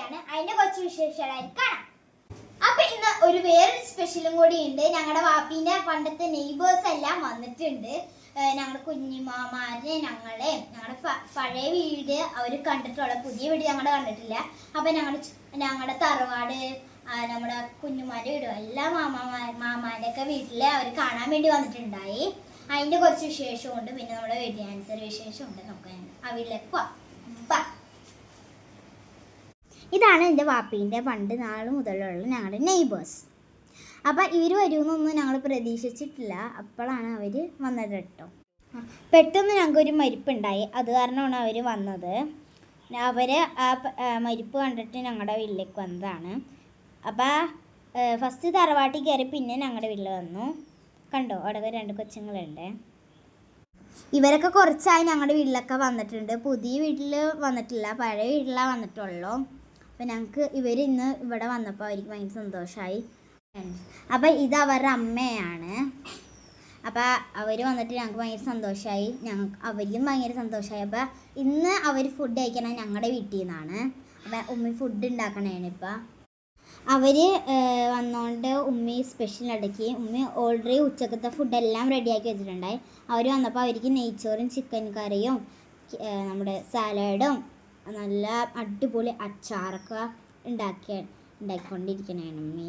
വന്നിരിക്കുകയാണ് അതിന്റെ കുറച്ച് വിശേഷങ്ങളായി കാണാം. അപ്പൊ ഇന്ന് ഒരു വേറൊരു സ്പെഷ്യലും കൂടി ഉണ്ട്. ഞങ്ങളുടെ വാപ്പീന്റെ പണ്ടത്തെ നെയ്ബേഴ്സ് എല്ലാം വന്നിട്ടുണ്ട്. ഞങ്ങളുടെ കുഞ്ഞിമാമാരെ ഞങ്ങളെ ഞങ്ങളുടെ പഴയ വീട് അവർ കണ്ടിട്ടുള്ള പുതിയ വീട് ഞങ്ങൾ കണ്ടിട്ടില്ല. അപ്പൊ ഞങ്ങളുടെ ഞങ്ങളുടെ തറവാട് നമ്മുടെ കുഞ്ഞുമാരുടെ വീടും എല്ലാ മാമാ മാമാരുടെ ഒക്കെ വീട്ടിൽ അവർ കാണാൻ വേണ്ടി വന്നിട്ടുണ്ടായി. അതിന്റെ കുറച്ച് വിശേഷമുണ്ട് പിന്നെ നമ്മുടെ വീട്ടിൽ ആൻസർ വിശേഷമുണ്ട് നമുക്ക് ആ വീട്ടിലേക്ക് പോവാം. ഇതാണ് എന്റെ വാപ്പീന്റെ പണ്ട് നാൾ മുതലുള്ള ഞങ്ങളുടെ നെയ്ബേഴ്സ്. അപ്പം ഇവർ വരുമെന്നൊന്നും ഞങ്ങൾ പ്രതീക്ഷിച്ചിട്ടില്ല. അപ്പോഴാണ് അവർ വന്നത് കേട്ടോ. പെട്ടെന്ന് ഞങ്ങൾക്കൊരു മരിപ്പുണ്ടായി. അത് കാരണമാണ് അവർ വന്നത്. അവർ ആ ആ മരിപ്പ് കണ്ടിട്ട് ഞങ്ങളുടെ വീട്ടിലേക്ക് വന്നതാണ്. അപ്പോൾ ഫസ്റ്റ് തറവാട്ടിൽ കയറി പിന്നെ ഞങ്ങളുടെ വീട്ടിൽ വന്നു. കണ്ടോ? അവിടെ രണ്ട് കൊച്ചുങ്ങളുണ്ട്. ഇവരൊക്കെ കുറച്ചായി ഞങ്ങളുടെ വീട്ടിലൊക്കെ വന്നിട്ടുണ്ട്. പുതിയ വീട്ടിൽ വന്നിട്ടില്ല. പഴയ വീട്ടിലാണ് വന്നിട്ടുള്ളൂ. അപ്പം ഞങ്ങൾക്ക് ഇവർ ഇന്ന് ഇവിടെ വന്നപ്പോൾ അവർക്ക് ഭയങ്കര സന്തോഷമായി അപ്പം ഇത് അവരുടെ അമ്മയാണ്. അപ്പം അവർ വന്നിട്ട് ഞങ്ങൾക്ക് ഭയങ്കര സന്തോഷമായി ഞങ്ങൾക്ക് അവർക്കും ഭയങ്കര സന്തോഷമായി അപ്പം ഇന്ന് അവർ ഫുഡ് കഴിക്കണം ഞങ്ങളുടെ വീട്ടിൽ നിന്നാണ് അപ്പം ഉമ്മി ഫുഡ് ഉണ്ടാക്കണേണ് ഇപ്പം. അവർ വന്നോണ്ട് ഉമ്മി സ്പെഷ്യൽ ഇടയ്ക്ക് ഉമ്മി ഓൾറെഡി ഉച്ചക്കത്തെ ഫുഡെല്ലാം റെഡിയാക്കി വെച്ചിട്ടുണ്ടായി. അവർ വന്നപ്പോൾ അവർക്ക് നെയ്ച്ചോറും ചിക്കൻ കറിയും നമ്മുടെ സാലഡും നല്ല അടിപൊളി അച്ചാറൊക്കെ ഉണ്ടാക്കിയ ഉണ്ടാക്കിക്കൊണ്ടിരിക്കണേണ് ഉമ്മി.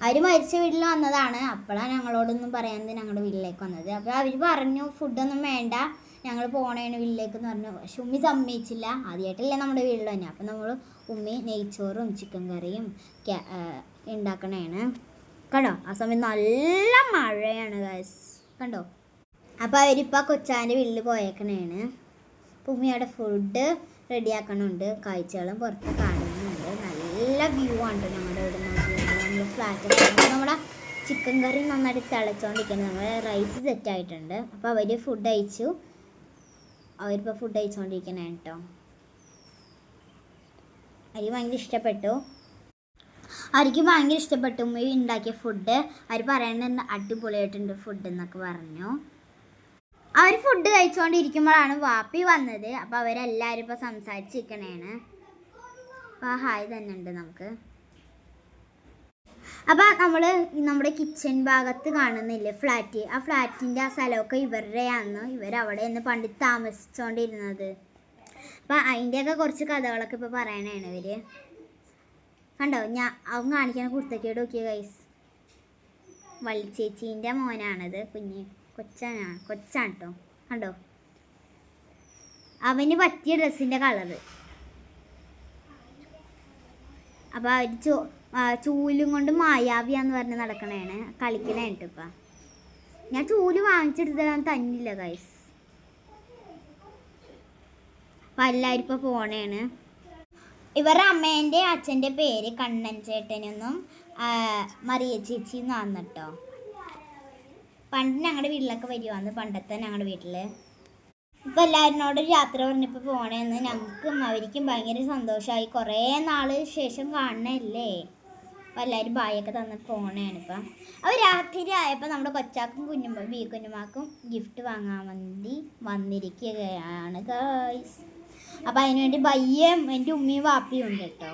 അവർ മരിച്ച വീട്ടിൽ വന്നതാണ്. അപ്പോഴാണ് ഞങ്ങളോടൊന്നും പറയാതെ ഞങ്ങളുടെ വീട്ടിലേക്ക് വന്നത്. അപ്പോൾ അവർ പറഞ്ഞു ഫുഡൊന്നും വേണ്ട. ഞങ്ങൾ പോണേണ് വീട്ടിലേക്ക് എന്ന് പറഞ്ഞു. പക്ഷെ ഉമ്മി സമ്മതിച്ചില്ല. ആദ്യമായിട്ടല്ലേ നമ്മുടെ വീട്ടിൽ തന്നെ അപ്പോൾ നമ്മൾ ഉമ്മി നെയ്ച്ചോറും ചിക്കൻ കറിയും ഉണ്ടാക്കണേണ് കണ്ടോ? ആ സമയം നല്ല മഴയാണ് ഗൈസ് കണ്ടോ? അപ്പോൾ അവരിപ്പോൾ കൊച്ചാന്റെ വീട്ടിൽ പോയേക്കണേണ്. ഉമ്മിയുടെ ഫുഡ് റെഡിയാക്കണുണ്ട്. കാഴ്ചകളും പുറത്ത് കാണുന്നുണ്ട്. നല്ല വ്യൂ ആണ് നമ്മുടെ ഇവിടെ നമ്മൾ ഫ്ലാറ്റ് നമ്മുടെ ചിക്കൻ കറി നന്നായിട്ട് തിളച്ചുകൊണ്ടിരിക്കുന്നത് നമ്മൾ റൈസ് സെറ്റ് ആയിട്ടുണ്ട്. അപ്പോൾ അവർ ഫുഡ് അയച്ചു അവരിപ്പോൾ ഫുഡ് കഴിച്ചുകൊണ്ടിരിക്കണേ കേട്ടോ അരി ഭയങ്കര ഇഷ്ടപ്പെട്ടു. അരിക്ക് ഭയങ്കര ഇഷ്ടപ്പെട്ടു. ഉമ്മ ഉണ്ടാക്കിയ ഫുഡ് അവർ പറയുന്നുണ്ട് അടിപൊളിയായിട്ടുണ്ട് ഫുഡ് എന്നൊക്കെ പറഞ്ഞു. അവർ ഫുഡ് കഴിച്ചുകൊണ്ടിരിക്കുമ്പോഴാണ് വാപ്പി വന്നത്. അപ്പോൾ അവരെല്ലാവരും ഇപ്പോൾ സംസാരിച്ചിരിക്കണേണ്. അപ്പോൾ ഹായ് തന്നെ ഉണ്ട് നമുക്ക്. അപ്പോൾ നമ്മൾ നമ്മുടെ കിച്ചൺ ഭാഗത്ത് കാണുന്നില്ലേ ഫ്ലാറ്റ് ആ ഫ്ലാറ്റിന്റെ ആ സ്ഥലമൊക്കെ ഇവരുടെയാണ് ഇവരവിടെ നിന്ന് പണ്ട് താമസിച്ചുകൊണ്ടിരുന്നത് അപ്പോൾ അതിന്റെയൊക്കെ കുറച്ച് കഥകളൊക്കെ ഇപ്പോൾ പറയണേണ് ഇവർ കണ്ടോ? ഞാൻ അവൻ കാണിക്കണ കുർത്തക്കേട് നോക്കിയ കൈസ് വള്ളിച്ചേച്ചീന്റെ മോനാണത്. കുഞ്ഞ് കൊച്ചാണ് കൊച്ചാണ് കേട്ടോ കണ്ടോ? അവന് പറ്റിയ ഡ്രസ്സിന്റെ കളർ അപ്പോൾ അവർ ചോ ചൂലും കൊണ്ട് മായാവിയാന്ന് പറഞ്ഞ് നടക്കണേണ്. കളിക്കണേട്ട് ഇപ്പം. ഞാൻ ചൂൽ വാങ്ങിച്ചെടുത്ത് ഞാൻ തന്നില്ല ഗൈസ് അപ്പം എല്ലാവരും ഇപ്പോൾ പോണേണ്. ഇവരുടെ അമ്മേന്റെ അച്ഛന്റെ പേര് കണ്ണൻ ചേട്ടനെന്നും മറിയ ചേച്ചി എന്നാണ് പണ്ട് ഞങ്ങളുടെ വീട്ടിലൊക്കെ വരുവാന്ന് പണ്ടത്തെ ഞങ്ങളുടെ വീട്ടിൽ ഇപ്പൊ എല്ലാവരിനോടും യാത്ര പറഞ്ഞപ്പോൾ പോണേന്ന് ഞങ്ങൾക്കും അവർക്കും ഭയങ്കര സന്തോഷമായി കുറേ നാൾ ശേഷം കാണണല്ലേ? അപ്പൊ എല്ലാവരും ബായൊക്കെ തന്ന് പോണേണ് ഇപ്പം. അപ്പോൾ രാത്രി ആയപ്പോൾ നമ്മുടെ കൊച്ചാക്കും കുഞ്ഞുമ്മ ബി കുഞ്ഞുമാക്കും ഗിഫ്റ്റ് വാങ്ങാൻ വേണ്ടി വന്നിരിക്കുകയാണ് ഗൈസ് അപ്പം അതിനുവേണ്ടി ബയ്യം എന്റെ ഉമ്മയും വാപ്പിയും ഉണ്ട് കേട്ടോ.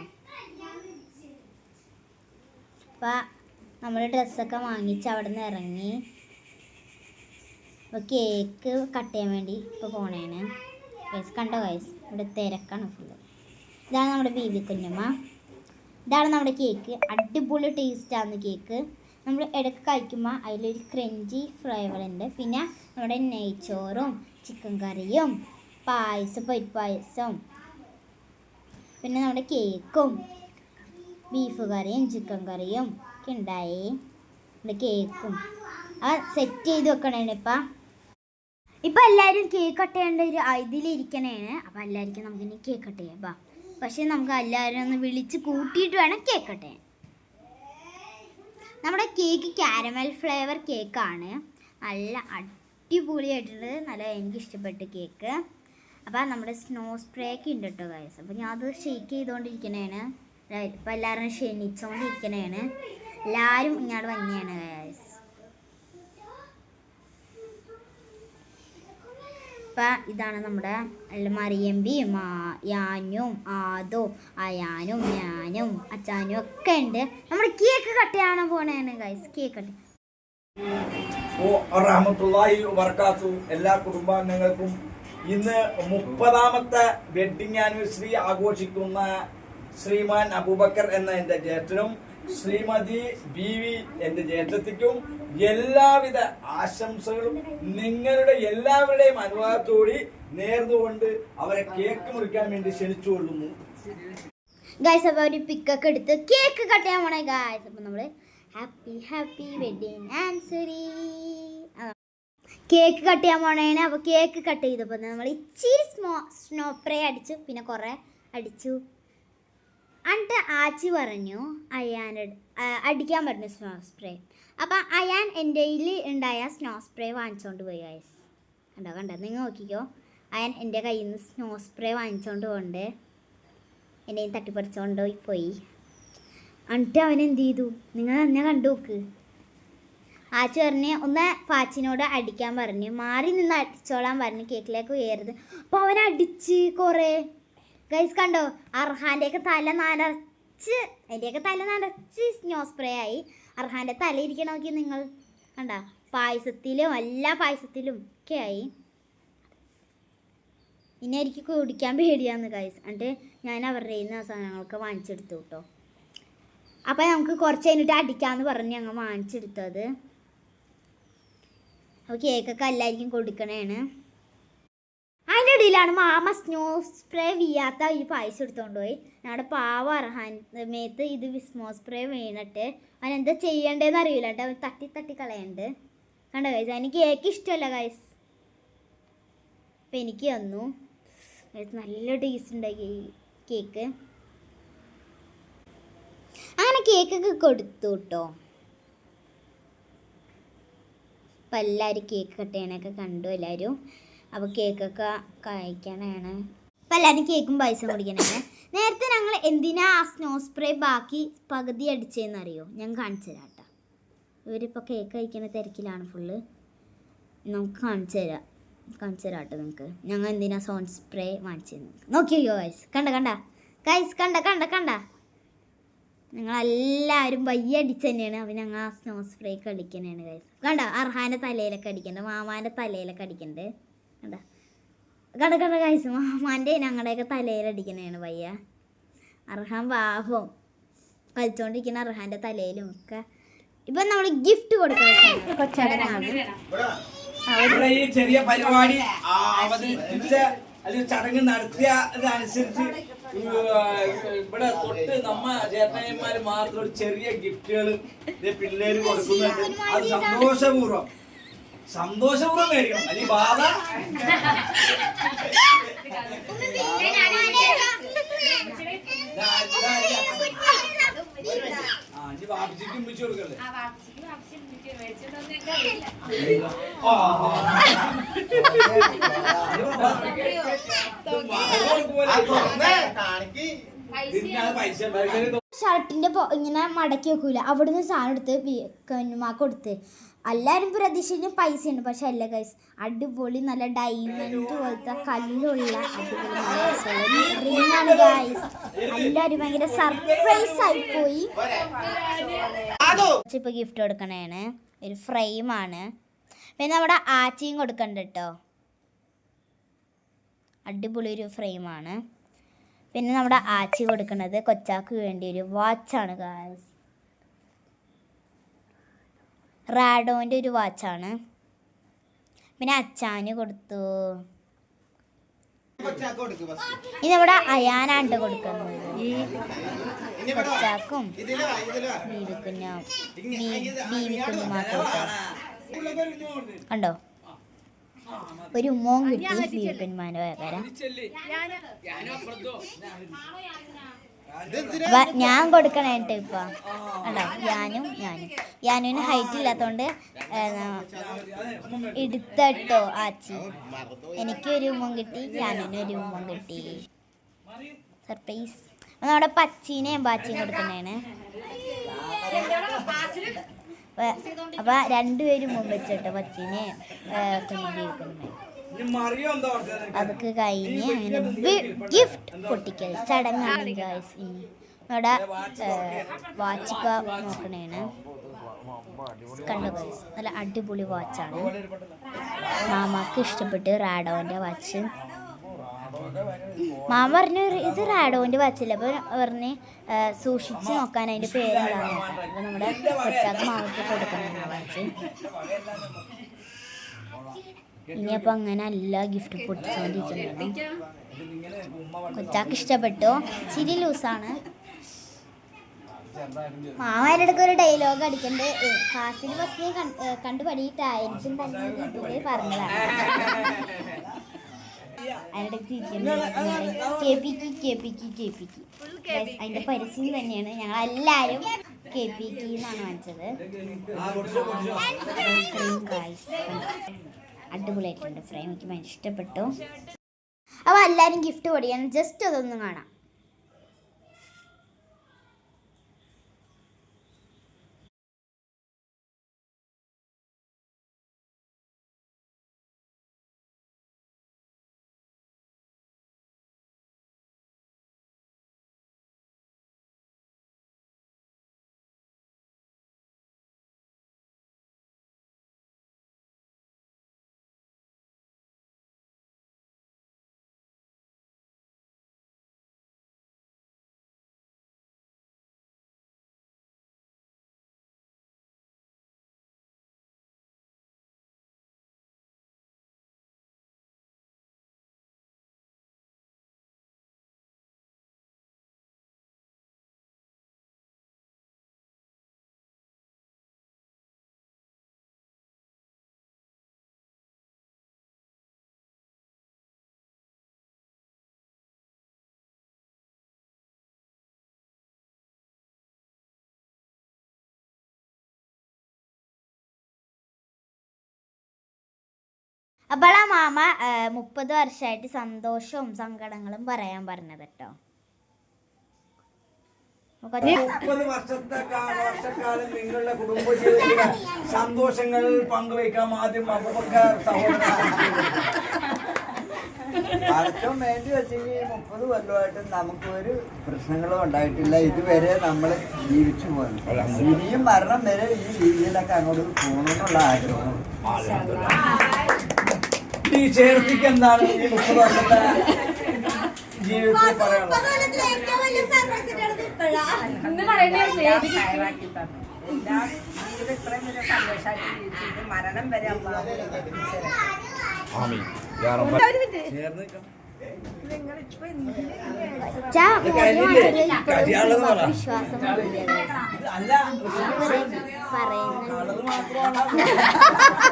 അപ്പം നമ്മൾ ഡ്രസ്സൊക്കെ വാങ്ങിച്ച് അവിടെ നിന്ന് ഇറങ്ങി. അപ്പോൾ കേക്ക് കട്ട് ചെയ്യാൻ വേണ്ടി ഇപ്പോൾ പോണേണ്. വയസ്സ് കണ്ടോ വയസ്സ് ഇവിടെ തിരക്കാണ് ഫുള്ള് ഇതാണ് നമ്മുടെ ബീബി കുഞ്ഞമ്മ. ഇതാണ് നമ്മുടെ കേക്ക് അടിപൊളി ടേസ്റ്റാണ് കേക്ക് നമ്മൾ ഇടയ്ക്ക് കഴിക്കുമ്പോൾ അതിലൊരു ക്രഞ്ചി ഫ്ലേവർ ഉണ്ട്. പിന്നെ നമ്മുടെ നെയ്ച്ചോറും ചിക്കൻ കറിയും പായസം പരിപ്പ് പായസം. പിന്നെ നമ്മുടെ കേക്കും ബീഫ് കറിയും ചിക്കൻ കറിയും ഒക്കെ ഉണ്ടായി. നമ്മുടെ കേക്കും ആ സെറ്റ് ചെയ്ത് വെക്കണേണ് ഇപ്പം എല്ലാരും കേക്ക് കട്ട് ചെയ്യേണ്ട ഒരു ഇതിലിരിക്കണേണ് അപ്പൊ എല്ലാവർക്കും നമുക്ക് ഇനി കേക്ക് കട്ട് ചെയ്യാം. ബാ പക്ഷേ നമുക്ക് എല്ലാവരും ഒന്ന് വിളിച്ച് കൂട്ടിയിട്ട് വേണം കേക്ക് കട്ട് ചെയ്യാൻ. നമ്മുടെ കേക്ക് കാരമൽ ഫ്ലേവർ കേക്കാണ് നല്ല അടിപൊളിയായിട്ടുണ്ട്. നല്ല എനിക്ക് ഇഷ്ടപ്പെട്ട കേക്ക് അപ്പോൾ നമ്മുടെ സ്നോ സ്പ്രേ ഒക്കെ ഉണ്ട് കേട്ടോ ഗൈസ് അപ്പോൾ ഞാൻ അത് ഷെയ്ക്ക് ചെയ്തുകൊണ്ടിരിക്കണേണ് ഇപ്പൊ എല്ലാവരും ക്ഷണിച്ചുകൊണ്ടിരിക്കണേണ് എല്ലാരും ഇങ്ങോട്ട് വന്നെയാണ് ഗൈസ് അപ്പം ഇതാണ് നമ്മുടെ മറിയമ്പിയും ആ- യാനും ആദോ അയാനും ഞാനും അച്ചാനും ഒക്കെ ഉണ്ട്. നമ്മുടെ കേക്ക് കട്ട് ചെയ്യാൻ ഗൈസ് കേക്ക് കട്ട്. എല്ലാ കുടുംബാംഗങ്ങൾക്കും ഇന്ന് മുപ്പതാമത്തെ വെഡിങ് ആനിവേഴ്സറി ആഘോഷിക്കുന്ന ശ്രീമാൻ അബൂബക്കർ എന്ന എന്റെ ജ്യേഷ്ഠനും ശ്രീമതി ബി വി എന്റെ ജേഷ്ഠത്തിക്കും എല്ലാവിധ ആശംസകളും നിങ്ങളുടെ എല്ലാവരുടെയും അനുവാദത്തോടി നേർന്നുകൊണ്ട് അവരെ കേക്ക് മുറിക്കാൻ വേണ്ടി ക്ഷണിച്ചുകൊള്ളുന്നു. ഗൈസ് അപ്പോൾ ഒരു പിക്കൊക്കെ എടുത്ത് കേക്ക് കട്ട് ചെയ്യാൻ പോണേ ഗായ്സ് അപ്പോൾ നമ്മൾ happy happy wedding anniversary cake cut ചെയ്യാൻ പോണേനെ അപ്പോൾ കേക്ക് കട്ട് ചെയ്തപ്പോൾ നമ്മൾ ഇച്ചിരി സ്മോ സ്നോ സ്പ്രേ അടിച്ചു. പിന്നെ കുറേ അടിച്ചു. എന്നിട്ട് ആച്ചി പറഞ്ഞു അയാൻ അടിക്കാൻ പറഞ്ഞു സ്നോ സ്പ്രേ. അപ്പം അയാൻ എന്റെ കയ്യിൽ ഉണ്ടായ സ്നോ സ്പ്രേ വാങ്ങിച്ചുകൊണ്ട് പോയി ഗൈസ് കണ്ടോ കണ്ടോ? നിങ്ങൾ നോക്കിക്കോ. അയാൻ എന്റെ കയ്യിൽ നിന്ന് സ്നോ സ്പ്രേ വാങ്ങിച്ചുകൊണ്ട് പോകണ്ട് എന്നെ തട്ടിപ്പറിച്ചുകൊണ്ട് പോയി എന്നിട്ട് അവൻ എന്ത് ചെയ്തു? നിങ്ങൾ എന്നെ കണ്ടു നോക്ക്. ആച്ചി പറഞ്ഞ് ഒന്ന് പാച്ചിനോട് അടിക്കാൻ പറഞ്ഞു. മാറി നിന്ന് അടിച്ചോളാൻ പറഞ്ഞു. കേക്കിലേക്ക് ഉയരുത് അപ്പോൾ അവൻ അടിച്ച് കുറേ ഗൈസ് കണ്ടോ? അർഹാന്റെയൊക്കെ തല നനച്ച് എന്റെയൊക്കെ തല നനച്ച് സ്നോ സ്പ്രേ ആയി. അർഹാന്റെ തല ഇരിക്കണ നോക്കി നിങ്ങൾ. കണ്ട? പായസത്തിലും എല്ലാ പായസത്തിലും ഒക്കെ ആയി. ഇനി എനിക്ക് കുടിക്കാൻ പേടിയാന്ന് ഗൈസ് എന്നിട്ട് ഞാൻ അവരുടെ കയ്യിൽ നിന്ന് സാധനങ്ങളൊക്കെ വാങ്ങിച്ചെടുത്തു കേട്ടോ. അപ്പം നമുക്ക് കുറച്ച് കഴിഞ്ഞിട്ട് അടിക്കാമെന്ന് പറഞ്ഞ് ഞങ്ങൾ വാങ്ങിച്ചെടുത്തത്. അപ്പോൾ കേക്കൊക്കെ എല്ലാവർക്കും കൊടുക്കണേണ്. ഇടയിലാണ് മാമ സ്നോ സ്പ്രേ വീയാത്ത ഈ പായസം എടുത്തുകൊണ്ട് പോയി. ഞങ്ങളുടെ പാവ അർഹാൻ മേത്ത് ഇത് സ്നോ സ്പ്രേ വീണിട്ട് അവൻ എന്താ ചെയ്യേണ്ടതെന്ന് അറിയില്ല കേട്ടോ. അവൻ തട്ടി തട്ടി കളയണ്ട്. കണ്ടോ ഗൈസ് എനിക്ക് കേക്ക് ഇഷ്ടമല്ല ഗൈസ് അപ്പം എനിക്ക് തന്നു. നല്ല ടേസ്റ്റ് ഉണ്ടായി കേക്ക് അങ്ങനെ കേക്കൊക്കെ കൊടുത്തു കേട്ടോ അപ്പം എല്ലാവരും കേക്ക് കട്ട് ചെയ്യണൊക്കെ കണ്ടു എല്ലാവരും അപ്പോൾ കേക്കൊക്കെ കഴിക്കണേണ് അപ്പോൾ എല്ലാവരും കേക്കും പൈസ കുടിക്കണേ നേരത്തെ ഞങ്ങൾ എന്തിനാ ആ സ്നോ സ്പ്രേ ബാക്കി പകുതി അടിച്ചതെന്ന് അറിയോ? ഞാൻ കാണിച്ചു തരാം കേട്ടോ ഇവരിപ്പോൾ കേക്ക് കഴിക്കുന്ന തിരക്കിലാണ് ഫുള്ള് നമുക്ക് കാണിച്ചു തരാം. കാണിച്ചു തരാം കേട്ടോ നിങ്ങൾക്ക് ഞങ്ങൾ എന്തിനാ സോൺ സ്പ്രേ വാങ്ങിച്ചത് നോക്കിയോ ഗൈസ് കണ്ട കണ്ട. ഗൈസ് കണ്ട കണ്ട കണ്ട. ഞങ്ങളെല്ലാവരും വയ്യ അടിച്ച് തന്നെയാണ്. അപ്പം ഞങ്ങൾ ആ സ്നോ സ്പ്രേ അടിക്കണേണ് ഗൈസ് കണ്ടോ അർഹാന്റെ തലയിലൊക്കെ അടിക്കണ്ട മാമാന്റെ തലയിലൊക്കെ അടിക്കണ്ട്. കണ്ട കണ്ട കണ്ട ഗൈസ് മാമാന്റെ ഞങ്ങളുടെയൊക്കെ തലയിലടിക്കണേണ് പയ്യ. അർഹാൻ പാപം കളിച്ചോണ്ടിരിക്കുന്ന അർഹാന്റെ തലയിലും ഒക്കെ. ഇപ്പം നമ്മൾ ഗിഫ്റ്റ് കൊടുക്കണം. കൊച്ചടനാണ് ഈ ചെറിയ പരിപാടി അവതരിപ്പിച്ച് അല്ലെങ്കിൽ ചടങ്ങ് നടത്തിയതനുസരിച്ച് ഇവിടെ തൊട്ട് നമ്മ ചേട്ടന്മാര് മാത്രം ചെറിയ ഗിഫ്റ്റുകൾ പിള്ളേര് കൊടുക്കുന്നുണ്ട്. അത് സന്തോഷപൂർവം. സന്തോഷപൂർവം മേടിക്കണം അല്ലെങ്കിൽ ബാധ. കൊടുക്കല്ലേ ഷർട്ടിന്റെ ഇങ്ങനെ മടക്കി വെക്കൂല. അവിടുന്ന് സാധനം എടുത്ത് കന്നുമാക്ക് കൊടുത്ത്. എല്ലാവരും പ്രതീക്ഷിച്ച പൈസ ഉണ്ട് പക്ഷെ അല്ല ഗൈസ് അടിപൊളി നല്ല ഡയമണ്ട് പോലത്തെ കല്ലുള്ള ഗൈസ് എല്ലാവരും ഭയങ്കര സർപ്രൈസ് ആയി പോയി. ഇപ്പൊ ഗിഫ്റ്റ് കൊടുക്കണേണ്. ഒരു ഫ്രെയിമാണ് പിന്നെ നമ്മുടെ ആച്ചിയും കൊടുക്കണ്ട കേട്ടോ അടിപൊളി ഒരു ഫ്രെയിമാണ് പിന്നെ നമ്മുടെ ആച്ചി കൊടുക്കുന്നത് കൊച്ചാക്ക് വേണ്ടി ഒരു വാച്ചാണ് ഗായ്സ് റാഡോന്റെ ഒരു വാച്ചാണ്. പിന്നെ അച്ചാന് കൊടുത്തു. ഇതിവിടെ അയാനാണ്ട് കൊടുക്കുന്നത് കണ്ടോ? ഒരു ഉമ്മവും കിട്ടി ബീവിക്കുഞ്ഞുമാന്റെ പകരം ഞാൻ കൊടുക്കണേട്ട് ഇപ്പൊ. കണ്ടോ ഞാനും ഞാനും. ഞാനും ഹൈറ്റ് ഇല്ലാത്തോണ്ട് എടുത്തട്ടോ ആച്ചി. എനിക്ക് ഒരു ഉമ്മം കിട്ടി ഞാനും ഒരു ഉമ്മം കിട്ടി സർപ്രൈസ് നമ്മുടെ പച്ചീനെയും ബാച്ചിയും കൊടുക്കണേണ് അപ്പൊ- രണ്ടുപേരും മുമ്പ് വെച്ചിട്ടോ പച്ചീനെ ഇരിക്കുന്നു അതൊക്കെ കഴിഞ്ഞ് അങ്ങനെ ഗിഫ്റ്റ് പൊട്ടിക്കൽ ചടങ്ങാണ് ഗായ്സ് ഇനി ഇവിടെ വാച്ച് ഇപ്പൊ നോക്കണേണ്. കണ്ടു ഗൈസ് നല്ല അടിപൊളി വാച്ചാണ് മാമാക്ക് ഇഷ്ടപ്പെട്ട് റാഡോന്റെ വാച്ച് മാമ പറഞ്ഞു ഇത് റാഡോന്റെ വാച്ചില്ല അപ്പൊ പറഞ്ഞ് സൂക്ഷിച്ച് നോക്കാൻ അതിന്റെ പേര് നോക്കാം അപ്പൊ നമ്മുടെ കൊച്ചാക്ക് മാമക്ക് കൊടുക്കണം വാച്ച് ഇനിയപ്പോ അങ്ങനെ അല്ല ഗിഫ്റ്റ് പൊട്ടിച്ചോണ്ടിരിക്കുന്നു കൊച്ചാക്ക് ഇഷ്ടപ്പെട്ടു. ചിരി ലൂസാണ്. മാമാരുടെ ഒരു ഡയലോഗ് അടിക്കണ്ട്. ഫാസിൽ ബസ്സിനെ കണ്ടു പഠിയിട്ടായിരിക്കും തന്നെ ഇതിൽ പറഞ്ഞതാണ്. അതിനിടയ്ക്ക് കേപ്പിക്ക് കേപ്പിക്ക് കേപ്പിക്ക് അതിന്റെ പരസ്യം തന്നെയാണ്. ഞങ്ങൾ എല്ലാരും കേപ്പിക്ക് എന്നാണ് വാങ്ങിച്ചത്. അടിപൊളിയായിട്ടുണ്ട്. ഫ്രെയിം എനിക്ക് ഭയങ്കര ഇഷ്ടപ്പെട്ടു. അപ്പോൾ എല്ലാവരും ഗിഫ്റ്റ് പൊടിയാണ് ജസ്റ്റ് അതൊന്നും കാണാം. അപ്പോൾ ആ മാമ മുപ്പത് വർഷമായിട്ട് സന്തോഷവും സങ്കടങ്ങളും പറയാൻ പറഞ്ഞത് കേട്ടോ മുപ്പത് വർഷത്തെ കാല വർഷക്കാലം നിങ്ങളുടെ കുടുംബജീവിതത്തിലെ സന്തോഷങ്ങൾ പങ്കുവയ്ക്കാം ആദ്യം അബൂബക്കർ പടക്കം വേണ്ടി വെച്ചെങ്കിൽ മുപ്പത് കൊല്ലമായിട്ട് നമുക്ക് ഒരു പ്രശ്നങ്ങളും ഉണ്ടായിട്ടില്ല. ഇതുവരെ നമ്മൾ ജീവിച്ചു പോകുന്നു ഇനിയും മരണം വരെ ഈ രീതിയിലൊക്കെ അങ്ങോട്ട് പോകണമെന്നുള്ള ആഗ്രഹം. ഈ ചേർത്തിക്ക് എന്താണ് ഈ മുപ്പത് വർഷത്തെ ജീവിതത്തിൽ പറയാനുള്ളത്? മരണം വരെ അള്ളാഹു ചേർന്ന്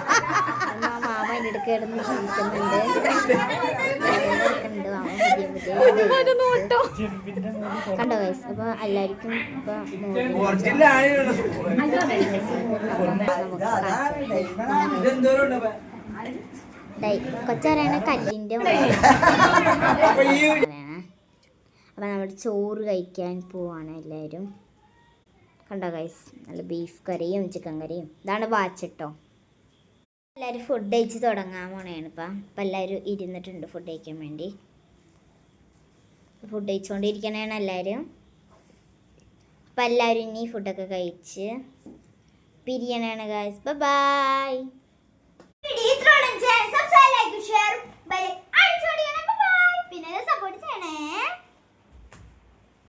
കിടന്ന് ജീവിക്കുന്നുണ്ട്. കണ്ടോ വയസ്സ് അപ്പൊ എല്ലാവർക്കും ഇപ്പൊ കൊച്ചറിയണ കല്ലിന്റെ. അപ്പൊ നമ്മുടെ ചോറ് കഴിക്കാൻ പോവാണ് എല്ലാരും കണ്ടോ ഗൈസ് നല്ല ബീഫ് കറിയും ചിക്കൻ കറിയും. ഇതാണ് വാച്ച് കേട്ടോ എല്ലാവരും ഫുഡ് കഴിച്ച് തുടങ്ങാൻ പോണേണ്. ഇപ്പം അപ്പം എല്ലാവരും ഇരുന്നിട്ടുണ്ട് ഫുഡ് കഴിക്കാൻ വേണ്ടി. ഫുഡ് കഴിച്ചുകൊണ്ടിരിക്കണേണ് എല്ലാവരും അപ്പം എല്ലാവരും ഇനി ഫുഡൊക്കെ കഴിച്ച് പിരിയണേണ് ഗായ്സ് ബൈ ബൈ